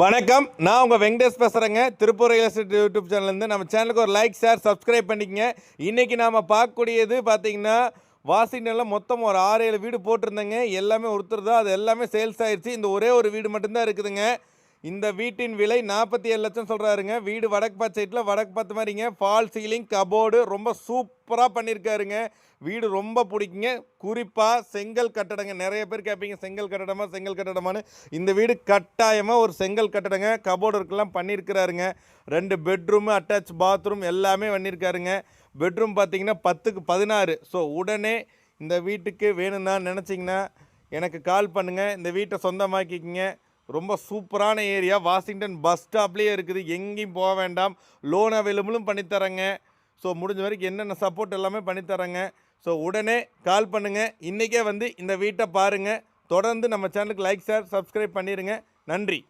வணக்கம். நான் உங்கள் வெங்கடேஷ் பேசுகிறேங்க திருப்பூர் ரியல் எஸ்டேட் யூடியூப் சேனல்லேருந்து நம்ம சேனலுக்கு ஒரு லைக் ஷேர் சப்ஸ்கிரைப் பண்ணிக்கங்க. இன்றைக்கி நாம் பார்க்கக்கூடியது பார்த்தீங்கன்னா வாஷிங்டனில் மொத்தம் ஒரு ஆறு ஏழு வீடு போட்டிருந்தேங்க. எல்லாமே ஒருத்தர் தான் அது எல்லாமே சேல்ஸ் ஆயிடுச்சு இந்த ஒரே ஒரு வீடு மட்டும்தான் இருக்குதுங்க. இந்த வீட்டின் விலை நாற்பத்தி ஏழு லட்சம் சொல்கிறாருங்க வீடு வடக்கு பார்த்த சைட்டில் வடக்கு பார்த்த மாதிரிங்க. ஃபால் சீலிங் கபோர்டு ரொம்ப சூப்பராக பண்ணியிருக்காருங்க வீடு ரொம்ப பிடிக்குங்க. குறிப்பாக செங்கல் கட்டடங்க. நிறைய பேர் கேட்பீங்க செங்கல் கட்டடமா செங்கல் கட்டடமான்னு? இந்த வீடு கட்டாயமாக ஒரு செங்கல் கட்டடங்க. கபோர்டு ஒர்க்கெல்லாம் பண்ணியிருக்கிறாருங்க ரெண்டு பெட்ரூமு அட்டாச் பாத்ரூம் எல்லாமே பண்ணியிருக்காருங்க பெட்ரூம் பார்த்தீங்கன்னா பத்துக்கு பதினாறு. ஸோ உடனே இந்த வீட்டுக்கு வேணும்னா நினச்சிங்கன்னா எனக்கு கால் பண்ணுங்கள் இந்த வீட்டை சொந்தமாக்கிக்கிங்க. ரொம்ப சூப்பரான ஏரியா. வாஷிங்டன் பஸ் ஸ்டாப்லேயே இருக்குது. எங்கேயும் போக வேண்டாம். லோன் அவைலபிளும் பண்ணித்தரேங்க. ஸோ முடிஞ்ச வரைக்கும் என்னென்ன சப்போர்ட் எல்லாமே பண்ணித்தரேங்க. ஸோ உடனே கால் பண்ணுங்கள் இன்றைக்கே வந்து இந்த வீட்டை பாருங்கள் தொடர்ந்து நம்ம சேனலுக்கு லைக் ஷேர் சப்ஸ்கிரைப் பண்ணிடுங்க நன்றி.